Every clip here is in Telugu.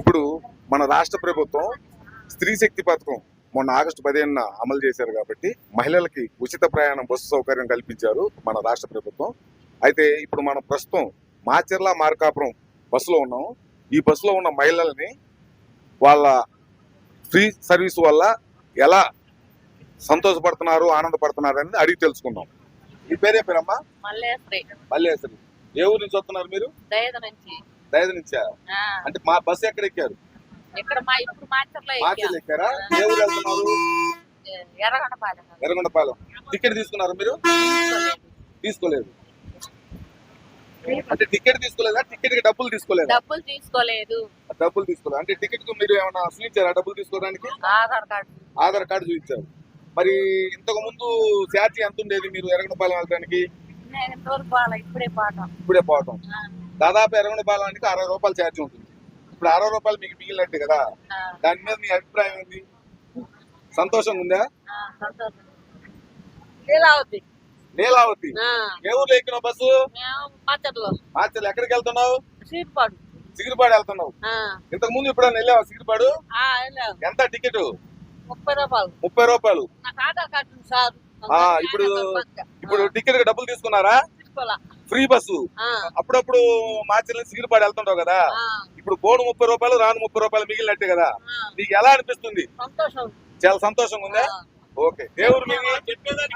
ఇప్పుడు మన రాష్ట్ర ప్రభుత్వం స్త్రీ శక్తి పథకం మొన్న ఆగస్టు పదిహేనున అమలు చేశారు కాబట్టి మహిళలకి ఉచిత ప్రయాణం బస్సు సౌకర్యం కల్పించారు మన రాష్ట్ర ప్రభుత్వం. అయితే ఇప్పుడు మనం ప్రస్తుతం మాచర్ల మార్కాపురం బస్సులో ఉన్నాం. ఈ బస్సులో ఉన్న మహిళల్ని వాళ్ళ ఫ్రీ సర్వీస్ వల్ల ఎలా సంతోషపడుతున్నారు ఆనందపడుతున్నారు అని అడిగి తెలుసుకుందాం. మీ పేరే పేరమ్మా? మల్లేశ్వరి. మల్లేశ్వరి. ఏ ఊరు నుంచి వస్తున్నారు మీరు? నుంచి. నుంచా ఆ, అంటే మా బస్సు ఎక్కడ ఎక్కారు ఇక్కడ మా ఇప్పుడు మాచర్లో మార్కెట్ ఎక్కారా? ఏ ఊరు వెళ్తున్నారు? ఎర్రగొండపాలెం. టికెట్ తీసుకున్నారు మీరు? తీసుకోలేదు. అంటే టికెట్ తీసుకోలేదా? టికెట్కి డబ్బులు తీసుకోలేదా? డబ్బులు తీసుకోలేదు. డబ్బులు తీసుకోలేదు. అంటే టికెట్కు మీరు ఏమైనా చూపించారా డబ్బులు తీసుకోవడానికి? ఆధార్ కార్డు. ఆధార్ కార్డు చూపించారు. మరి ఇంతకు ముందు ఛార్జీ ఎంత ఉండేది మీరు ఎర్రగొండపాలెం వెళ్ళడానికి? ఇప్పుడే పాఠం ఇప్పుడే పోవటం. దాదాపు ఎర్రగొండపాలెంకి అరవై రూపాయలు ఛార్జీ ఉంటుంది. ఇప్పుడు అరవై రూపాయలు మీకు మిగిలినట్టు కదా? దాని మీద మీ అభిప్రాయం ఏంది సంతోషంగా ఉందా? లీలావతి. నీలావతి ఆ, ఏ ఊర్లో ఎక్కిన బస్సు? మార్చల్ ఎక్కడికి వెళ్తున్నావు? సిగిరిపాడు వెళ్తున్నావు. ఇంతకు ముందు ఇప్పుడు వెళ్ళావా సిగిరిపాడు. ఎంత టికెట్? ముప్పై రూపాయలు. ముప్పై రూపాయలు. ఇప్పుడు ఇప్పుడు టికెట్కి డబ్బులు తీసుకున్నారా? తీసుకోవాలా ఫ్రీ బస్సు. అప్పుడప్పుడు మార్చి సిగిరిపాడు వెళ్తుంటావు కదా. ఇప్పుడు పోను ముప్పై రూపాయలు రాను ముప్పై రూపాయలు మిగిలినట్టే కదా. నీకు ఎలా అనిపిస్తుంది? సంతోషం. చాలా సంతోషంగా ఉందా? ఓకే. మీది?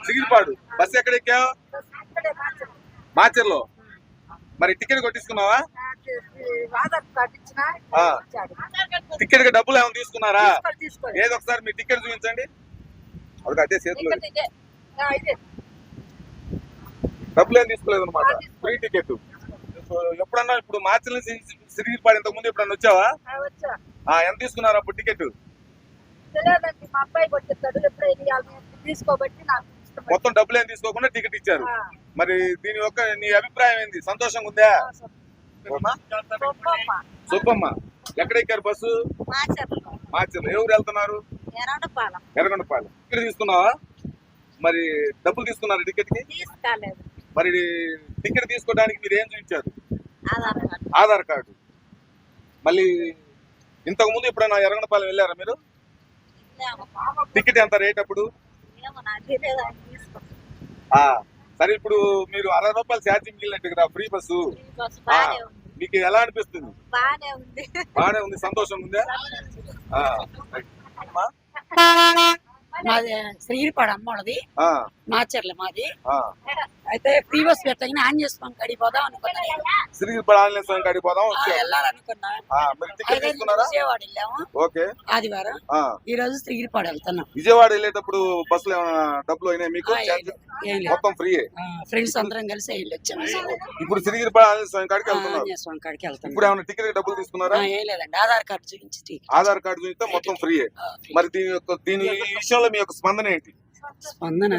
సిగిరిపాడు. బస్సు ఎక్కడ ఎక్కావు మాచర్లో. మరి టికెట్ కొట్టించుకున్నావా. టికెట్కి డబ్బులు ఏమైనా తీసుకున్నారా. ఏదో ఒకసారి మీ టికెట్ చూపించండి. అదే చేతిలో ఇక్కడ ఇదే. ఆ, ఇదే. డబ్బులు ఏం తీసుకోలేదు అనమాట ఫ్రీ టికెట్ ఎప్పుడన్నా ఇప్పుడు మార్చి నుంచి సిరిగిరిపాడు ఇంతకు ముందు ఎప్పుడన్నా వచ్చావా? ఆ, వచ్చా. ఆ, ఎంత తీసుకున్నారు అప్పుడు టికెట్ మొత్తం డబ్బులు ఏం తీసుకోకుండా టికెట్ ఇచ్చారు. మరి దీని యొక్క నీ అభిప్రాయం ఏంది? సంతోషంగా ఉందా. సుబ్బమ్మ. ఎక్కడ ఎక్కారు బస్సు? మాచర్ల. మార్చిలో ఎవరు వెళ్తున్నారు? ఎర్రగొండపాలెం. ఎర్రగొండపాలెం. టికెట్ తీసుకున్నావా? మరి డబ్బులు తీసుకున్నారు టికెట్కి? తీసుకోలేదు. మరి టికెట్ తీసుకోవడానికి మీరు ఏం చూపించారు? ఆధార్ కార్డు. మళ్ళీ ఇంతకు ముందు ఎప్పుడైనా ఎర్రగొండపాలెం వెళ్ళారా మీరు. టికెట్ ఎంత రేట్ అప్పుడు? సరే ఇప్పుడు మీరు అరవై రూపాయలు ఛార్జింగ్ మిగిలినట్టు కదా ఫ్రీ బస్సు. మీకు ఎలా అనిపిస్తుంది? బాగానే ఉంది. సంతోషం ఉందా? మాది శ్రీపాడు అమ్మోడది ఆ, మాచర్ల మాది. ఆ. అయితే ఫ్రీ బస్ పెట్టగానే ఆన్ చేసుకొని కడిగి పోదాం అనుకున్నా నేను. సిరిగిరిపడ ఆంజనేయ స్వామి కాడికి పోదాం వెళ్ళాలనుకున్నా మరి టికెట్ తీసుకున్నారా? విజయవాడ వెళ్ళాము. ఓకే. ఆదివారం. ఆ, ఈ రోజు శ్రీపాడు వెళ్తున్నాం. విజయవాడ వెళ్ళేటప్పుడు బస్సులో ఏమైనా డబ్బులు అయినాయి మీకు. మొత్తం ఫ్రీయే ఫ్రెండ్స్ అందరం కలిసి ఇప్పుడు సిరిగిరిపడ ఆంజనేయ స్వామి కాడికి వెళ్తున్నారు? స్వామి కాడికి ఇప్పుడు వెళ్తున్నాం ఏమైనా టికెట్ డబ్బులు తీసుకున్నారా? ఏం లేదండి. ఆధార్ కార్డు చూపించి. ఆధార్ కార్డు చూస్తే మొత్తం ఫ్రీ. మరి దీని యొక్క దీని విషయంలో మీ యొక్క స్పందన ఏంటి? స్పందన.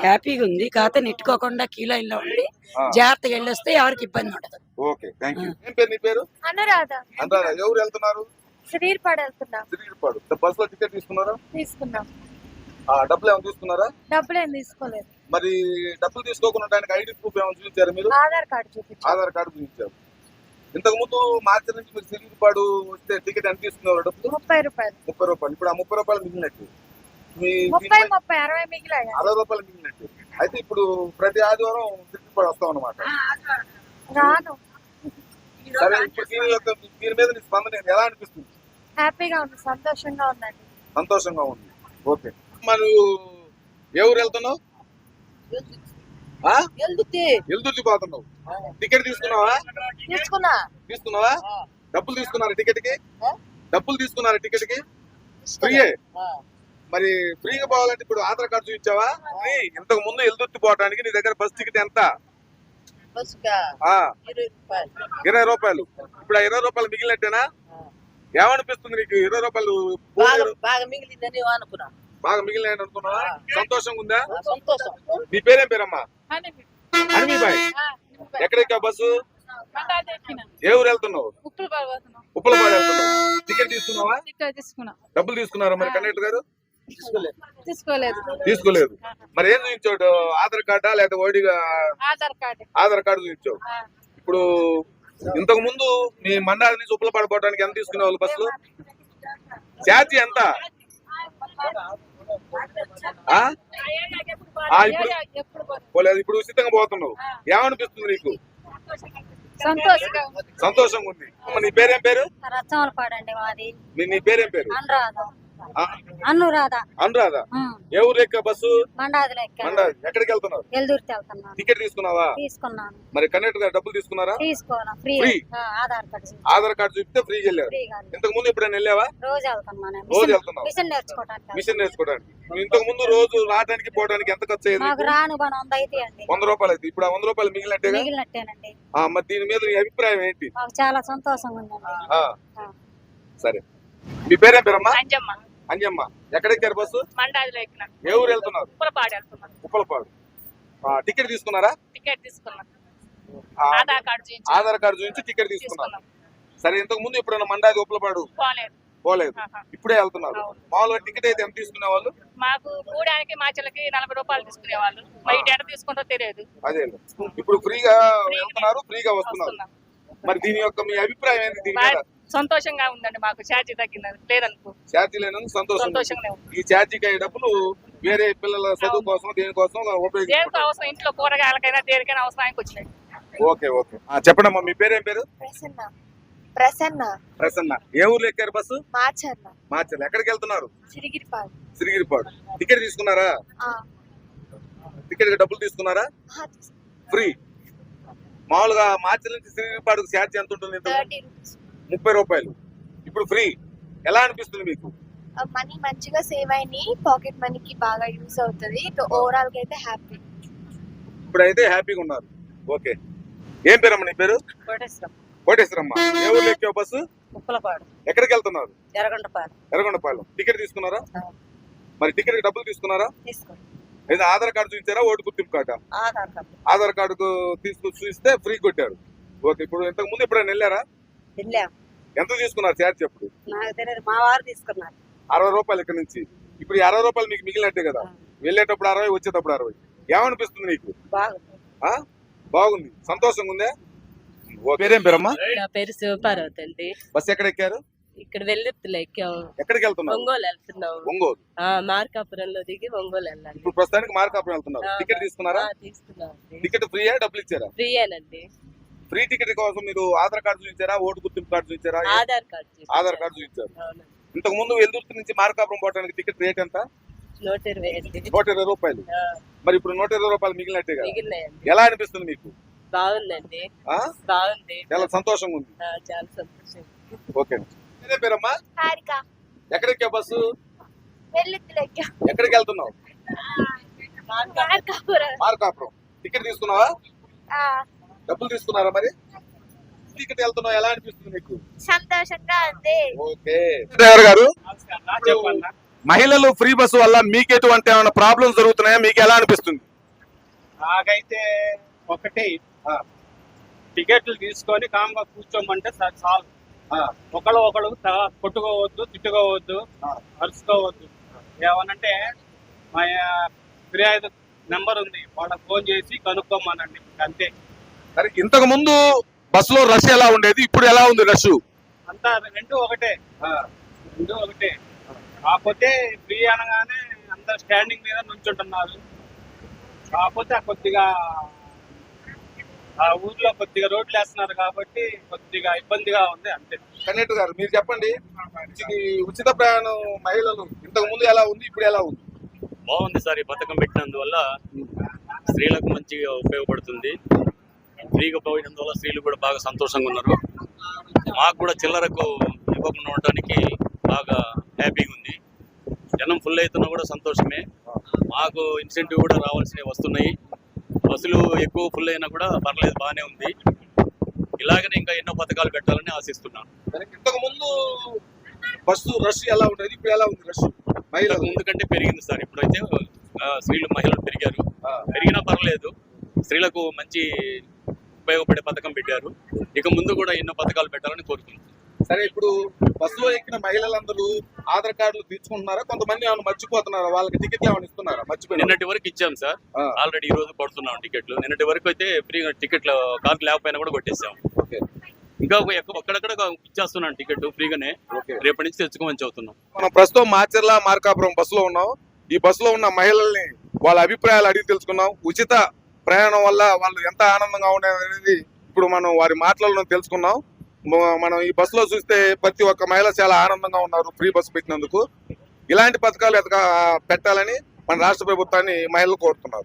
హ్యాపీగా ఉంది. కాకపోతే నెట్టుకోకుండా క్యూ లైన్లో ఉండి జాగ్రత్తగా వెళ్ళొస్తే ఎవరికి ఇబ్బంది ఉండదు. Okay thank you. ఏం పేరు నీ పేరు? అనురాధ. ఎవరు వెళ్తున్నారు? శ్రీర్పాడు వెళ్తున్నాం. బస్లో టికెట్ తీసుకున్నారా? తీసుకున్నాం. ఆ, డబ్బులు ఏమైనా తీసుకున్నారా? డబ్బులు ఏం తీసుకోలేదు. మరి డబ్బులు తీసుకోకుండా దానికి ఐడి ప్రూఫ్ ఏమైనా చూపించారు మీరు? ఆధార్ కార్డు చూపించాం ఆధార్ కార్డు చూపించారు. ఇంతకు ముందు మార్చి నుంచి మీరు సిరిగిరిపాడు వస్తే టికెట్ ఎంత తీసుకున్నారు డబ్బులు? ముప్పై రూపాయలు. ముప్పై రూపాయలు. ఇప్పుడు ఆ ముప్పై రూపాయలు మిగిలినట్టు. మీ ముప్పై ముప్పై అరవై మిగిలాయి. అరవై రూపాయలు మిగిలినట్టు. అయితే ఇప్పుడు ప్రతి ఆదివారం సిరిగిరిపాడు వస్తాం అనమాట రాను. సరే ఇప్పుడు దీని యొక్క దీని మీద నీ స్పందన? ఎలా అనిపిస్తుంది? హ్యాపీగా ఉంది సంతోషంగా ఉందండి. సంతోషంగా ఉంది. ఓకే. మరి ఏ ఊరు వెళ్తున్నావు? ఎల్దుర్తి పోతున్నావు. టికెట్ తీసుకున్నావా? తీసుకున్నా. తీసుకున్నావా? డబ్బులు తీసుకున్నారా టికెట్కి డబ్బులు తీసుకున్నారా టికెట్కి ఫ్రీయే? మరి ఫ్రీగా పోవాలంటే ఇప్పుడు ఆధార్ కార్డు చూపించావా? నీ ఇంతకు ముందు ఎల్దుర్తి పోవడానికి నీ దగ్గర బస్ టికెట్ ఎంత? ఆ. ఇరవై రూపాయలు. ఇప్పుడు ఆ ఇరవై రూపాయలు మిగిలినట్టేనా? ఏమనిపిస్తుంది నీకు? ఇరవై రూపాయలు బాగా మిగిలిందని అనుకున్నా. బాగా మిగిలినాయని అనుకున్నావా? సంతోషంగా ఉందా? సంతోషం. నీ పేరేం పేరమ్మా? హనుమీబాయ్ ఎక్కడ ఎక్కావు బస్సు? ఏ ఊరు వెళ్తున్నావు? ఉప్పలపాడు వెళ్తున్నావు. టికెట్ తీసుకున్నావా? తీసుకున్నా. డబ్బులు తీసుకున్నారా మరి కండక్టర్ గారు? తీసుకోలేదు. తీసుకోలేదు. మరి ఏం చూపించాడు? ఆధార్ కార్డా లేదా ఓడిగా ఆధార్ కార్డు. ఆధార్ కార్డు చూపించావు ఇప్పుడు ఇంతకు ముందు మీ మండాది నుంచి ఉప్పల పడుకోవడానికి ఎంత తీసుకునే వాళ్ళు బస్సులు? ఛార్జీ ఎంత? ఇప్పుడు? పోలేదు. ఇప్పుడు ఉచితంగా పోతున్నావు. ఏమనిపిస్తుంది నీకు? సంతోషంగా ఉంది. నీ పేరేం పేరు? మాది. నీ పేరేం పేరు? అనురాధ. అనురాధ. అనురాధ? ఏ ఊరు ఎక్క బస్సు? మండాది ఎక్కడికి వెళ్తున్నారు వెళ్తున్నాను. టికెట్ తీసుకున్నావా? తీసుకున్నాను. మరి కండక్టర్ గారు డబ్బులు తీసుకున్నారా? తీసుకోనా. ఫ్రీ? ఆధార్ కార్డు చూసి. ఆధార్ కార్డు చూపితే ఫ్రీగా వెళ్ళారు. ఇంతకు ముందు ఎప్పుడైనా వెళ్ళావా? రోజు వెళ్తున్నాను. రోజు వెళ్తున్నావు? మిషన్ నేర్చుకోవటానికి మిషన్ నేర్చుకోవడానికి. ఇంతకు ముందు రోజు రావడానికి పోవడానికి ఎంత ఖర్చు అయ్యేది నీకు? రాను వంద అయితే అండి. వంద రూపాయలు అయితే. ఇప్పుడు ఆ వంద రూపాయలు మిగిలినట్టేగా? మిగిలినట్టేనండి. ఆ, మరి దీని మీద నీ అభిప్రాయం ఏంటి? చాలా సంతోషంగా ఉందండి. ఆ. సరే. మీ పేరేం పేరమ్మా? అంజమ్మ ఎక్కడెక్కారు బస్సు? మండాదిలో ఎక్కిన. ఏ ఊరు వెళ్తున్నారు? ఉప్పలపాడు టికెట్ తీసుకున్నారా? టికెట్ తీసుకున్నాను ఆ, ఆధార్ కార్డు చూపించి ఆధార్ కార్డు చూపించి టికెట్ తీసుకున్నారు తీసుకున్నాం. సరే ఇంతకు ముందు ఎప్పుడైనా మండాది ఉప్పలపాడు పోలేదు. పోలేదు. ఇప్పుడే వెళ్తున్నారు. మామూలుగా టికెట్ అయితే ఎంత తీసుకునే వాళ్ళు మాకు కూడానికి మాచలకి నలభై రూపాయలు తీసుకునేవాళ్ళు. మరి ఇటు ఎక్కడ తీసుకుంటో తెలియదు. అదే ఇప్పుడు ఫ్రీగా వెళ్తున్నారు ఫ్రీగా వస్తున్నారు. వస్తున్నాం. మరి దీని యొక్క మీ అభిప్రాయం ఏంటి దీని మీద? సంతోషంగా ఉందండి మాకు ఛార్జీ తగ్గింది లేదనుకో. ఛార్జీ లేనందుకు సంతోషం. సంతోషంగా ఈ ఛార్జీకి అయ్యే డబ్బులు వేరే పిల్లల చదువు కోసం దేనికోసం దేనికి అవసరం ఇంట్లో కూరగాయలకైనా దేనికైనా అవసరానికి వచ్చినాయి. Okay okay. చెప్పండమ్మా మీ పేరేం పేరు? ప్రసన్న. ప్రసన్న. ప్రసన్న. ఏ ఊర్లో ఎక్కారు బస్సు? మాచర్ల. ఎక్కడికి వెళ్తున్నారు? చిరిగిరిపాడు సిరిగిరిపాడు. టికెట్ తీసుకున్నారా? టికెట్ డబ్బులు తీసుకున్నారా? ఫ్రీ. మామూలుగా మార్చి నుంచి సిరిగిరిపాడుకు ఛార్జీ ఎంత ఉంటుంది? ఇంతకు? Thirty rupees. ముప్పై రూపాయలు. ఇప్పుడు ఫ్రీ. ఎలా అనిపిస్తుంది మీకు? మనీ మంచిగా సేవ్ అయినాయి. పాకెట్ మనీకి బాగా యూస్ అవుతుంది. ఓవరాల్గా అయితే హ్యాపీ. ఇప్పుడైతే హ్యాపీగా ఉన్నారు. ఓకే. ఏం పేరమ్మా నీ పేరు? కోటేశ్వరమ్మ. ఏ ఊర్లో ఎక్కావు బస్సు? ఉప్పలపాడు ఎక్కడికి వెళ్తున్నారు ఎర్రగొండపాలెం టికెట్ తీసుకున్నారా. మరి టికెట్ డబ్బులు తీసుకున్నారా? లేదా ఆధార్ కార్డు చూపించారా? ఓటు గుర్తింపు కార్డా? ఆధార్ కార్డు. ఆధార్ కార్డుకు తీసుకు చూస్తే ఫ్రీ కొట్టారు. ఓకే. ఇప్పుడు ఇంతకు ముందు ఎప్పుడైనా వెళ్ళారా? వెళ్ళాం ఎంత తీసుకున్నారు నాకు తెలియదు మా వారు తీసుకున్నారు. అరవై రూపాయలు ఇక్కడ నుంచి. ఇప్పుడు అరవై రూపాయలు మీకు మిగిలినట్టే కదా. వెళ్ళేటప్పుడు అరవై వచ్చేటప్పుడు అరవై. ఏమనిపిస్తుంది నీకు? బాగుంది. సంతోషంగా ఉందా? పేరేం పేరమ్మా? నా పేరు శివపార్వతి అండి. బస్ ఎక్కడ ఎక్కారు ఇక్కడ ఎక్కాము ఎక్కడికి వెళ్తున్నారు ఒంగోలు వెళ్తున్నాము ఒంగోలు. ఆ, మార్కాపురంలో దిగి ఒంగోలు వెళ్ళాలి. ఇప్పుడు ప్రస్తుతానికి మార్కాపురం వెళ్తున్నారు. టికెట్ తీసుకున్నారా? ఆ, తీసుకున్నాం టికెట్ ఫ్రీయా డబ్బులు ఇచ్చారా? ఫ్రీయేనండి. ఫ్రీ టికెట్ కోసం మీరు ఆధార్ కార్డు చూపించారా? ఓటు గుర్తింపు కార్డు చూపించారా? ఆధార్ కార్డు. ఆధార్ కార్డు చూపించారు. ఇంతకు ముందు వెల్దుర్తి నుంచి మార్కాపురం పోవడానికి టికెట్ రేట్ ఎంత? నూట ఇరవై రూపాయలు. మరి ఇప్పుడు నూట ఇరవై రూపాయలు మిగిలినట్టే కదా? ఎలా అనిపిస్తుంది మీకు? బాగుందండి. ఆ? బాగుంది. చాలా సంతోషంగా ఉంది. ఆ, చాలా సంతోషం ఓకే పేరే పేరమ్మా? హారిక. ఎక్కడికి బస్సు? ఎక్కడికి వెళ్తున్నావు? మార్కాపురం. టికెట్ తీసుకున్నావా? డబ్బులు తీసుకున్నారా మరి? టికెట్ వెళ్తున్నావు. ఎలా అనిపిస్తుంది మీకు? సంతోషంగా ఉంది. ఓకే. డ్రైవర్ గారు మహిళలు ఫ్రీ బస్సు వల్ల మీకు ఎటువంటి ఏమైనా ప్రాబ్లమ్స్ జరుగుతున్నాయా? మీకు ఎలా అనిపిస్తుంది? నాకైతే ఒకటి ఆ. టికెట్లు తీసుకొని కామ్గా కూర్చోమంటే చాలు. ఒకళ్ళు ఒకళ్ళు కొట్టుకోవద్దు తిట్టుకోవద్దు. అరుచుకోవద్దు. ఏమనంటే మా ఫిర్యాదు నెంబర్ ఉంది. వాళ్ళకి ఫోన్ చేసి కనుక్కోమనండి. అంతే. సరే ఇంతకు ముందు బస్సులో రష్ ఎలా ఉండేది? ఇప్పుడు ఎలా ఉంది రష్? అంతా రెండు ఒకటే. రెండు ఒకటే. కాకపోతే ఫ్రీ అనగానే అందరు స్టాండింగ్ మీద నుంచుంటున్నారు. కాకపోతే కొద్దిగా ఆ ఊర్లో కొద్దిగా రోడ్లు వేస్తున్నారు కాబట్టి కొద్దిగా ఇబ్బందిగా ఉంది అంతే. కన్నెట్టు గారు మీరు చెప్పండి. ఇది ఉచిత ప్రయాణం మహిళలు ఇంతకు ముందు ఎలా ఉంది? ఇప్పుడు ఎలా ఉంది? బాగుంది సార్ ఈ పథకం పెట్టినందువల్ల స్త్రీలకు మంచిగా ఉపయోగపడుతుంది. ఫ్రీగా పోయినందువల్ల స్త్రీలు కూడా బాగా సంతోషంగా ఉన్నారు. మాకు కూడా చిల్లరకు ఇవ్వకుండా ఉండడానికి బాగా హ్యాపీగా ఉంది. జనం ఫుల్ అవుతున్నా కూడా సంతోషమే. మాకు ఇన్సెంటివ్ కూడా రావాల్సినవి వస్తున్నాయి. బస్సులు ఎక్కువ ఫుల్ అయినా కూడా పర్లేదు బాగానే ఉంది. ఇలాగనే ఇంకా ఎన్నో పథకాలు పెట్టాలని ఆశిస్తున్నాను ఇంతకు ముందు బస్సు రష్ ఎలా ఉండేది? ఇప్పుడు ఎలా ఉంది రష్? మహిళలు ముందు కంటే పెరిగింది సార్. ఇప్పుడైతే స్త్రీలు మహిళలు పెరిగారు. పెరిగినా పర్లేదు. స్త్రీలకు మంచి ఉపయోగపడే పథకం పెట్టారు. ఇక ముందు కూడా ఎన్నో పథకాలు పెట్టాలని కోరుకుంటున్నాను సరే ఇప్పుడు బస్సులో ఎక్కిన మహిళలందరూ ఆధార్ కార్డులు తీసుకుంటున్నారా? కొంతమంది ఏమైనా మర్చిపోతున్నారా? వాళ్ళకి టికెట్లు ఏమైనా ఇస్తున్నారా? మర్చిపోయిన నిన్నటి వరకు ఇచ్చాం సార్. ఆల్రెడీ ఈ రోజు పడుతున్నాం టికెట్లు నిన్నటి వరకు అయితే ఫ్రీగా టికెట్లు కార్డు లేకపోయినా కూడా కొట్టేసాం. ఓకే. ఇంకా ఒక ఎక్క- అక్కడక్కడ ఇచ్చేస్తున్నాను టికెట్ ఫ్రీగానే. రేపటి నుంచి తెచ్చుకోమని చెబుతున్నాం. మనం ప్రస్తుతం మాచర్ల మార్కాపురం బస్సులో ఉన్నాం. ఈ బస్సులో ఉన్న మహిళల్ని వాళ్ళ అభిప్రాయాలు అడిగి తెలుసుకున్నాం ఉచిత ప్రయాణం వల్ల వాళ్ళు ఎంత ఆనందంగా ఉండేది అనేది ఇప్పుడు మనం వారి మాటలను తెలుసుకున్నాం. మనం ఈ బస్సులో చూస్తే ప్రతి ఒక్క మహిళ చాలా ఆనందంగా ఉన్నారు ఫ్రీ బస్సు పెట్టినందుకు. ఇలాంటి పథకాలు ఎతక పెట్టాలని మన రాష్ట్ర ప్రభుత్వాన్ని మహిళలు కోరుతున్నారు.